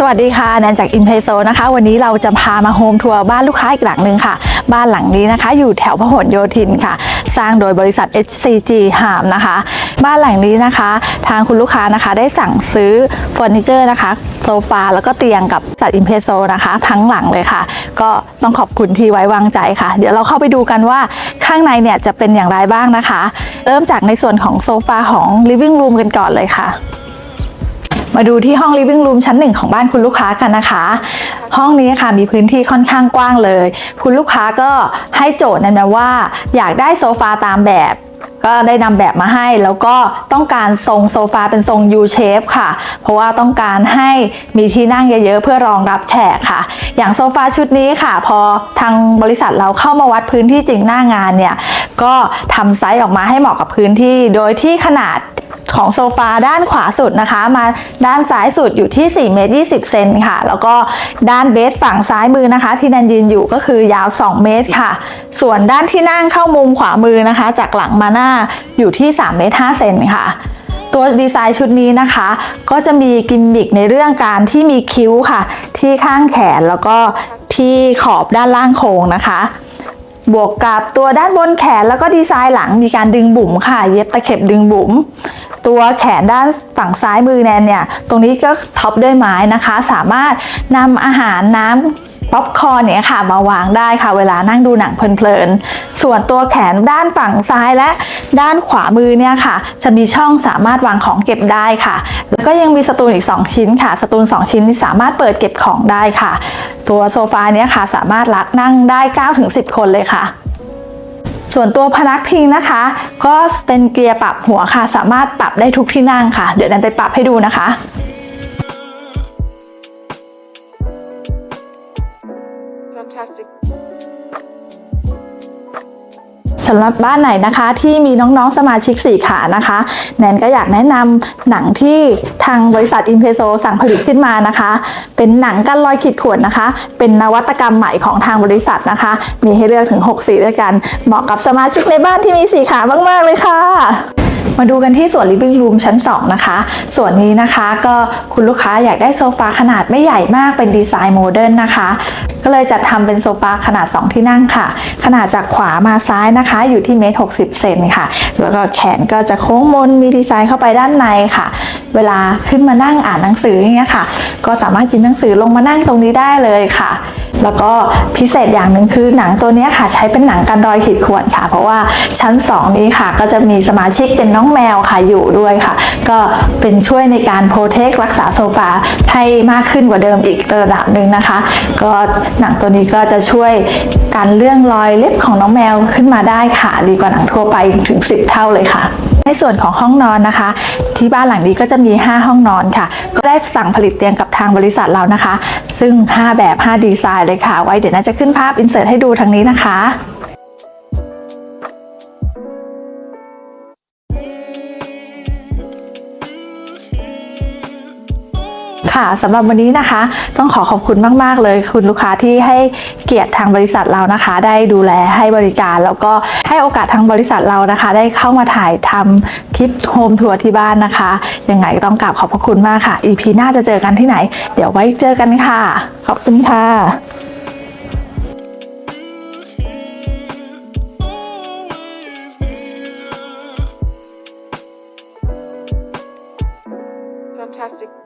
สวัสดีค่ะแนนจากอินเพโซนะคะ วันนี้เราจะพามาโฮมทัวร์บ้านลูกค้าอีกหลังหนึ่งค่ะ บ้านหลังนี้นะคะ อยู่แถวพหลโยธินค่ะ สร้างโดยบริษัท HCG หามนะคะ บ้านหลังนี้นะคะ ทางคุณลูกค้านะคะ ได้สั่งซื้อเฟอร์นิเจอร์นะคะโซฟาแล้วก็เตียงกับบริษัทอินเพโซนะคะ ทั้งหลังเลยค่ะ ก็ต้องขอบคุณที่ไว้วางใจค่ะ เดี๋ยวเราเข้าไปดูกันว่าข้างในเนี่ยจะเป็นอย่างไรบ้างนะคะ เริ่มจากในส่วนของโซฟาของ living room กันก่อนเลยค่ะ มาดูที่ห้อง living room ชั้นหนึ่งของบ้านคุณลูกค้ากันนะคะ ห้องนี้ค่ะมีพื้นที่ค่อนข้างกว้างเลย คุณลูกค้าก็ให้โจทย์นั้นมาว่า อยากได้โซฟาตามแบบก็ได้นำแบบมาให้แล้วก็ต้องการทรงโซฟาเป็นทรง U shape ค่ะ เพราะว่าต้องการให้มีที่นั่งเยอะๆ เพื่อรองรับแขกค่ะ อย่างโซฟาชุดนี้ค่ะ พอทางบริษัทเราเข้ามาวัดพื้นที่จริงหน้างานเนี่ย ก็ทำไซส์ออกมาให้เหมาะกับพื้นที่ โดยที่ขนาด ของโซฟาด้านขวาสุดนะคะ มาด้านซ้ายสุดอยู่ที่4เมตร20เซนค่ะ แล้วก็ด้านเบสฝั่งซ้ายมือนะคะ ที่นันยืนอยู่ก็คือยาว 2 เมตรค่ะ ส่วนด้านที่นั่งเข้ามุมขวามือนะคะ จากหลังมาหน้าอยู่ที่3เมตร5เซนค่ะตัวดีไซน์ชุดนี้นะคะ ก็จะมีกิมมิคในเรื่องการที่มีคิ้วค่ะ ที่ข้างแขนแล้วก็ที่ขอบด้านล่างโค้งนะคะ บวกกับตัวด้านบนแขนแล้วก็ดีไซน์หลังมีการดึงบุ๋มค่ะ เย็บตะเข็บดึงบุ๋ม ตัวแขนด้านฝั่งซ้ายมือแนนเนี่ย ตรงนี้ก็ท็อปด้วยไม้นะคะ สามารถนำอาหารน้ำป๊อปคอร์นเนี่ยค่ะมาวางได้ค่ะ เวลานั่งดูหนังเพลินๆ ส่วนตัวแขนด้านฝั่งซ้ายและด้านขวามือเนี่ยค่ะ จะมีช่องสามารถวางของเก็บได้ค่ะ แล้วก็ยังมีสตูลอีก 2 ชิ้นค่ะ สตูล2 ชิ้นสามารถเปิดเก็บของได้ค่ะ ตัวโซฟาเนี้ยค่ะสามารถรักนั่งได้ 9-10 คนเลยค่ะ ส่วนตัวพนักพิงนะคะ ก็เป็นเกียร์ปรับหัวค่ะ สามารถปรับได้ทุกที่นั่งค่ะ เดี๋ยวนันไปปรับให้ดูนะคะ สำหรับบ้านไหนนะคะที่มีน้องๆสมาชิก 4 ขานะคะ แนนก็อยากแนะนำหนังที่ทางบริษัทอินเพโซสั่งผลิตขึ้นมานะคะ เป็นหนังกันรอยขีดข่วนนะคะ เป็นนวัตกรรมใหม่ของทางบริษัทนะคะ มีให้เลือกถึง 6 สีด้วยกัน เหมาะกับสมาชิกในบ้านที่มี 4 ขามาก ๆ เลยค่ะ มาดูกันที่ส่วน living room ชั้น 2 นะคะ ส่วนนี้นะคะก็คุณลูกค้าอยากได้โซฟาขนาดไม่ใหญ่มากเป็นดีไซน์โมเดิร์นนะคะ ก็เลยจัดทำเป็นโซฟาขนาด 2 ที่นั่งค่ะ ขนาดจากขวามาซ้ายนะคะ อยู่ที่เมตรหกเซนค่ะ แล้วก็แขนก็จะโค้งมนมีดีไซน์เข้าไปด้านในค่ะ เวลาขึ้นมานั่งอ่านหนังสืออย่างเงี้ยค่ะ ก็สามารถจินหนังสือลงมานั่งตรงนี้ได้เลยค่ะ แล้วก็พิเศษอย่างหนึ่งคือหนังตัวนี้ค่ะ ใช้เป็นหนังกันรอยขีดข่วนค่ะ เพราะว่าชั้น 2 นี้ค่ะ ก็จะมีสมาชิกเป็นน้องแมวค่ะอยู่ด้วยค่ะ ก็เป็นช่วยในการโปรเทครักษาโซฟาให้มากขึ้นกว่าเดิมอีกระดับหนึ่งนะคะ ก็หนังตัวนี้ก็จะช่วยการเรื่องรอยเล็บของน้องแมวขึ้นมาได้ค่ะ ดีกว่าหนังทั่วไปถึง 10 เท่าเลยค่ะ ในส่วนของห้องนอนนะคะ ที่บ้านหลังนี้ก็จะมี 5 ห้องนอนค่ะ ก็ได้สั่งผลิตเตียงกับทางบริษัทเรานะคะ ซึ่ง 5 แบบ 5 ดีไซน์เลยค่ะ ไว้เดี๋ยวน่าจะขึ้นภาพอินเสิร์ตให้ดูทางนี้นะคะ ค่ะสำหรับวันนี้นะคะ ต้องขอขอบคุณมาก ๆ เลย คุณลูกค้าที่ให้เกียรติทางบริษัทเรานะคะ ได้ดูแลให้บริการ แล้วก็ให้โอกาสทางบริษัทเรานะคะ ได้เข้ามาถ่ายทำคลิปโฮมทัวร์ที่บ้านนะคะยังไงต้องกราบขอบพระคุณมากค่ะ EP หน้าจะเจอกันที่ไหน เดี๋ยวไว้เจอกันค่ะ ขอบคุณค่ะ Fantastic.